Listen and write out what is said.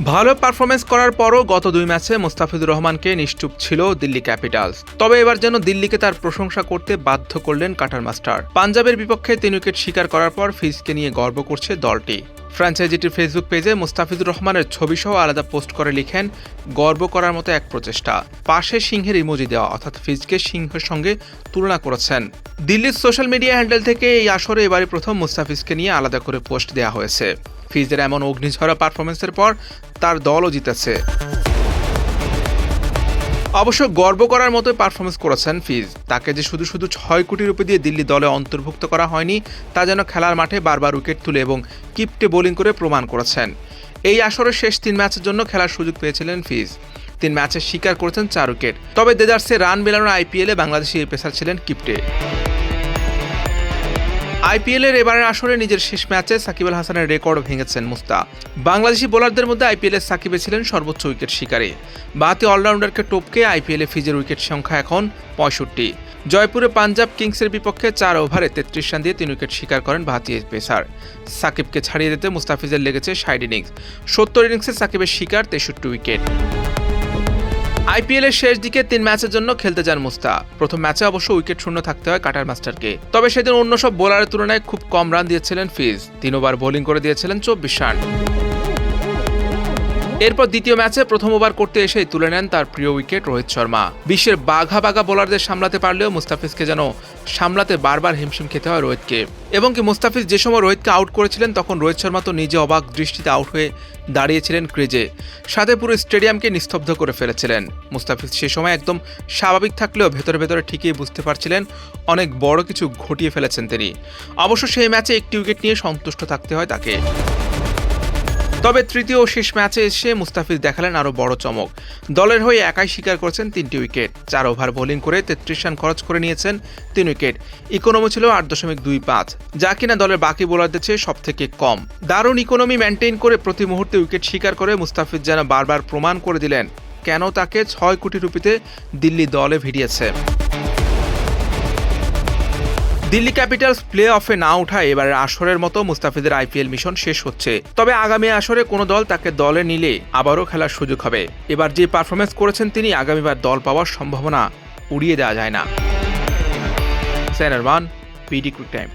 ভালো পারফরমেন্স করার পরও গত দুই ম্যাচে মুস্তাফিজুর রহমানকে নিশ্চুপ ছিল দিল্লি ক্যাপিটালস তবে এবার যেন দিল্লিকে তার প্রশংসা করতে বাধ্য করলেন কাটার মাস্টার। পাঞ্জাবের বিপক্ষে তিন উইকেট শিকার করার পর ফিজকে নিয়ে গর্ব করছে দলটি। ফ্র্যাঞ্চাইজিটির ফেসবুক পেজে মুস্তাফিজুর রহমানের ছবিসহ আলাদা পোস্ট করে লিখেন, গর্ব করার মতো এক প্রচেষ্টা। পাশে সিংহের ইমোজি দেওয়া, অর্থাৎ ফিজকে সিংহের সঙ্গে তুলনা করেছেন। দিল্লির সোশ্যাল মিডিয়া হ্যান্ডেল থেকে এই আসরে এবারে প্রথম মুস্তাফিজকে নিয়ে আলাদা করে পোস্ট দেওয়া হয়েছে। ফিজের এমন অগ্নিঝরা পারফরমেন্সের পর তার দলও জিতেছে। অবশ্য গর্ব করার মতো পারফরমেন্স করেছেন ফিজ। তাকে যে শুধু শুধু ছয় কোটি রুপি দিয়ে দিল্লি দলে অন্তর্ভুক্ত করা হয়নি, তা যেন খেলার মাঠে বারবার উইকেট তুলে এবং কিপটে বোলিং করে প্রমাণ করেছেন। এই আসরের শেষ তিন ম্যাচের জন্য খেলার সুযোগ পেয়েছিলেন ফিজ। তিন ম্যাচে স্বীকার করেছেন চার উইকেট। তবে দেদার্সে রান মেলানোর আইপিএলে বাংলাদেশি পেসার ছিলেন কিপটে। আইপিএলের এবারের আসরে নিজের শেষ ম্যাচে সাকিব আল হাসানের রেকর্ড ভেঙেছেন মুস্তা বাংলাদেশি বোলারদের মধ্যে আইপিএলের সাকিবে ছিলেন সর্বোচ্চ উইকেট শিকারী। বাতি অলরাউন্ডারকে টপকে আইপিএলে ফিজের উইকেট সংখ্যা এখন পঁয়ষট্টি। জয়পুরে পাঞ্জাব কিংসের বিপক্ষে চার ওভারে তেত্রিশ রান দিয়ে তিন উইকেট শিকার করেন ভারতীয় পেসার। সাকিবকে ছাড়িয়ে দিতে মুস্তাফিজের লেগেছে ষাট ইনিংস। সত্তর ইনিংসে সাকিবের শিকার তেষট্টি উইকেট। আইপিএলের শেষ দিকে তিন ম্যাচের জন্য খেলতে যান মুস্তা প্রথম ম্যাচে অবশ্য উইকেট শূন্য থাকতে হয় কাটার মাস্টারকে। তবে সেদিন অন্য সব বোলারের তুলনায় খুব কম রান দিয়েছিলেন ফিজ। তিন ওভার বোলিং করে দিয়েছিলেন চব্বিশ রান। এরপর দ্বিতীয় ম্যাচে প্রথম ওভার করতে এসেই তুলে নেন তার প্রিয় উইকেট রোহিত শর্মা। বিশ্বের বাঘা বাঘা বোলারদের সামলাতে পারলেও মুস্তাফিজকে যেন সামলাতে বারবার হিমশিম খেতে হয় রোহিতকে। এবং কি মুস্তাফিজ যে সময় রোহিতকে আউট করেছিলেন, তখন রোহিত শর্মা তো নিজে অবাক দৃষ্টিতে আউট হয়ে দাঁড়িয়েছিলেন ক্রিজে। সাথে পুরো স্টেডিয়ামকে নিস্তব্ধ করে ফেলেছিলেন। মুস্তাফিজ সে সময় একদম স্বাভাবিক থাকলেও ভেতরে ভেতরে ঠিকই বুঝতে পারছিলেন, অনেক বড় কিছু ঘটিয়ে ফেলেছেন তিনি। অবশ্য সেই ম্যাচে একটি উইকেট নিয়ে সন্তুষ্ট থাকতে হয় তাকে। তবে তৃতীয় ও শেষ ম্যাচে এসে মুস্তাফিজ দেখালেন আরও বড় চমক। দলের হয়ে একাই স্বীকার করেছেন তিনটি উইকেট। চার ওভার বোলিং করে তেত্রিশ রান খরচ করে নিয়েছেন তিন উইকেট। ইকোনমি ছিল আট দশমিক দুই পাঁচ, যা কিনা দলের বাকি বোলারদের চেয়ে সব থেকে কম। দারুণ ইকোনমি মেনটেন করে প্রতি মুহূর্তে উইকেট শিকার করে মুস্তাফিজ যেন বারবার প্রমাণ করে দিলেন, কেন তাকে ছয় কোটি রুপিতে দিল্লি দলে ভিড়িয়েছে। দিল্লি ক্যাপিটালস প্লে অফে না ওঠায় এবারের আসরের মতো মুস্তাফিজের আইপিএল মিশন শেষ হচ্ছে। তবে আগামী আসরে কোনো দল তাকে দলে নিলে আবারও খেলার সুযোগ হবে। এবার যে পারফরমেন্স করেছেন তিনি, আগামীবার দল পাওয়ার সম্ভাবনা উড়িয়ে দেওয়া যায় না। স্যানারমান পিডি টাইম